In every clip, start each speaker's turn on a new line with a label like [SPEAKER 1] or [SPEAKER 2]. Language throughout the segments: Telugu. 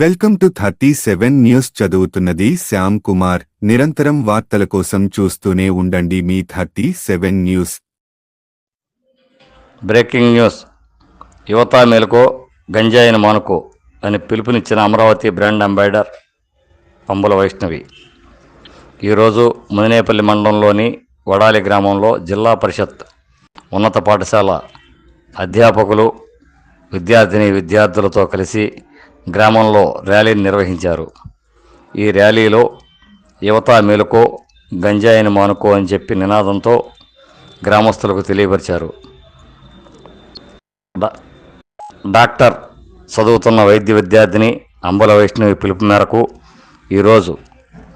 [SPEAKER 1] Welcome to thirty seven news చదువుతున్నది శ్యామ్ కుమార్. నిరంతరం వార్తల కోసం చూస్తూనే ఉండండి మీ thirty seven news.
[SPEAKER 2] Breaking news. యువత మేలుకో గంజాయిని మానుకో అని పిలుపునిచ్చిన అమరావతి బ్రాండ్ అంబాసిడర్ పంబుల వైష్ణవి. ఈరోజు ముదినేపల్లి మండలంలోని వడాలి గ్రామంలో జిల్లా పరిషత్ ఉన్నత పాఠశాల అధ్యాపకులు విద్యార్థిని విద్యార్థులతో కలిసి గ్రామంలో ర్యాలీని నిర్వహించారు. ఈ ర్యాలీలో యువత మేలుకో గంజాయిని మానుకో అని చెప్పి నినాదంతో గ్రామస్తులకు తెలియపరిచారు. డా- డాక్టర్ చదువుతున్న వైద్య విద్యార్థిని అంబల వైష్ణవి పిలుపు మేరకు ఈరోజు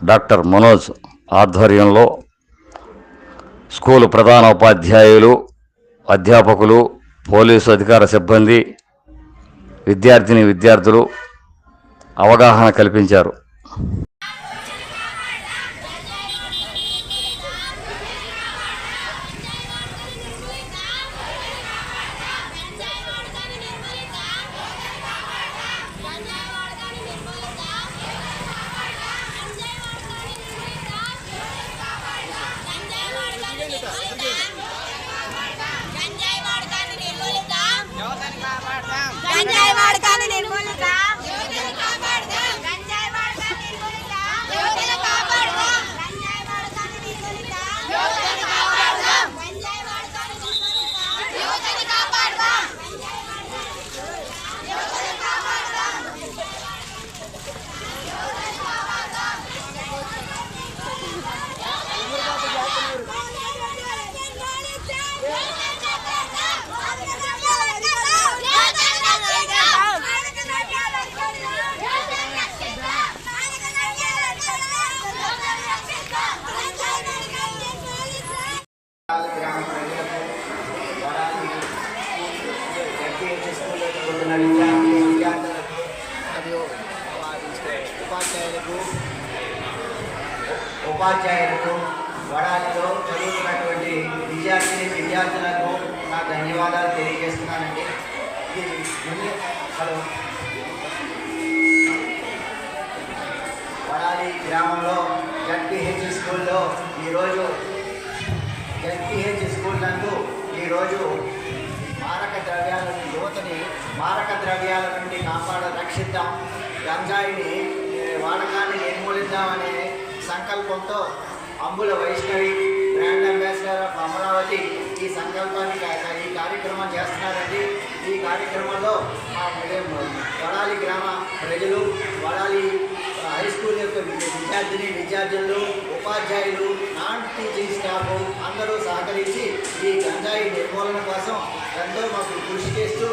[SPEAKER 2] డాక్టర్ మనోజ్ ఆధ్వర్యంలో స్కూలు ప్రధాన ఉపాధ్యాయులు అధ్యాపకులు పోలీసు అధికార సిబ్బంది విద్యార్థిని విద్యార్థులు అవగాహన కల్పించారు
[SPEAKER 3] గంజాయి వాడకాన్ని నిర్మూలిద్దాం గంజాయి వాడకాన్ని నిర్మూలిద్దాం గంజాయి వాడకాన్ని నిర్మూలిద్దాం యువతను కాపాడదాం గంజాయి వాడకాన్ని నిర్మూలిద్దాం యువతను కాపాడదాం గంజాయి వాడకాన్ని నిర్మూలిద్దాం యువతను కాపాడదాం యువతను కాపాడదాం
[SPEAKER 4] గ్రామ ప్రజలకు వరాలి జడ్పీహెచ్ స్కూల్లో చదువుతున్న విద్యార్థి విద్యార్థులకు మరియు వారి ఉపాధ్యాయులకు ఉపాధ్యాయులకు వడాలిలో చదువుతున్నటువంటి విద్యార్థిని విద్యార్థులకు నా ధన్యవాదాలు తెలియజేస్తున్నానండి. ఇది హలో. వడాలి గ్రామంలో జడ్పిహెచ్ స్కూల్లో ఈరోజు జడ్పిహెచ్ స్కూల్ నందు ఈరోజు మారక ద్రవ్యాల నుండి యువతని మారక ద్రవ్యాల నుండి కాపాడ రక్షిద్దాం. గంజాయిని వాడకాన్ని నిర్మూలిద్దామనే సంకల్పంతో Ambula Vaishnavi brand ambassador of Amaravati ఈ సంకల్పాన్ని ఈ కార్యక్రమం చేస్తున్నారండి. ఈ కార్యక్రమంలో మా వడాలి గ్రామ ప్రజలు వడాలి హై స్కూల్ యొక్క విద్యార్థిని విద్యార్థులు ఉపాధ్యాయులు నాన్ టీచింగ్ స్టాఫ్ అందరూ సహకరించి ఈ గంజాయి నిర్మూలన కోసం ఎంతో మాకు కృషి చేస్తూ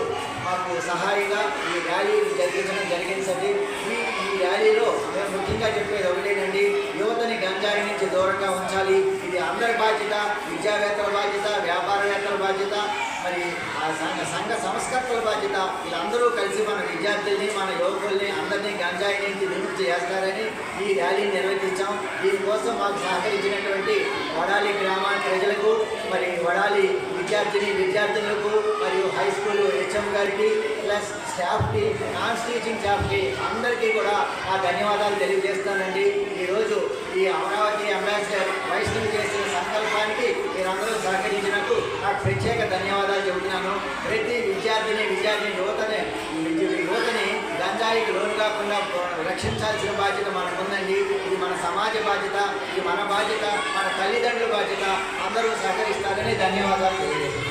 [SPEAKER 4] మాకు సహాయంగా ఈ ర్యాలీ జరిగించడం జరిగిందండి. ఈ ఈ ర్యాలీలో మేము ముఖ్యంగా చెప్పేది ఒకటేనండి యువతని గంజాయి నుంచి దూరంగా ఉంచాలి. ఇది అందరి బాధ్యత విద్యావేత్తల బాధ్యత వ్యాపారవేత్తల బాధ్యత మరి ఆ సంఘ సంఘ సంస్కర్తల బాధ్యత. వీళ్ళందరూ కలిసి మన విద్యార్థుల్ని మన యువకుల్ని అందరినీ గంజాయి నుంచి విముక్తి చేస్తారని ఈ ర్యాలీ నిర్వహించాం. దీనికోసం మాకు సహకరించినటువంటి వడాలి గ్రామానికి ప్రజలకు మరి వడాలి విద్యార్థిని విద్యార్థులకు మరియు హై స్కూల్ హెచ్ఎం గారికి ప్లస్ స్టాఫ్కి నాన్ టీచింగ్ స్టాఫ్కి అందరికీ కూడా నా ధన్యవాదాలు తెలియజేస్తానండి. ఈరోజు ఈ అమరావతి అంబాసిడర్ వైష్ణవి చేసిన సంకల్పానికి మీరందరూ సహకరించినందుకు నాకు ప్రత్యేక ధన్యవాదాలు చెబుతున్నాను. ప్రతి విద్యార్థిని విద్యార్థిని యువతని గంజాయికి లోను కాకుండా రక్షించాల్సిన బాధ్యత మనకుందండి. ఇది మన సమాజ బాధ్యత ఇది మన బాధ్యత మన తల్లిదండ్రుల బాధ్యత. అందరూ సహకరిస్తారని ధన్యవాదాలు తెలియజేస్తున్నాను.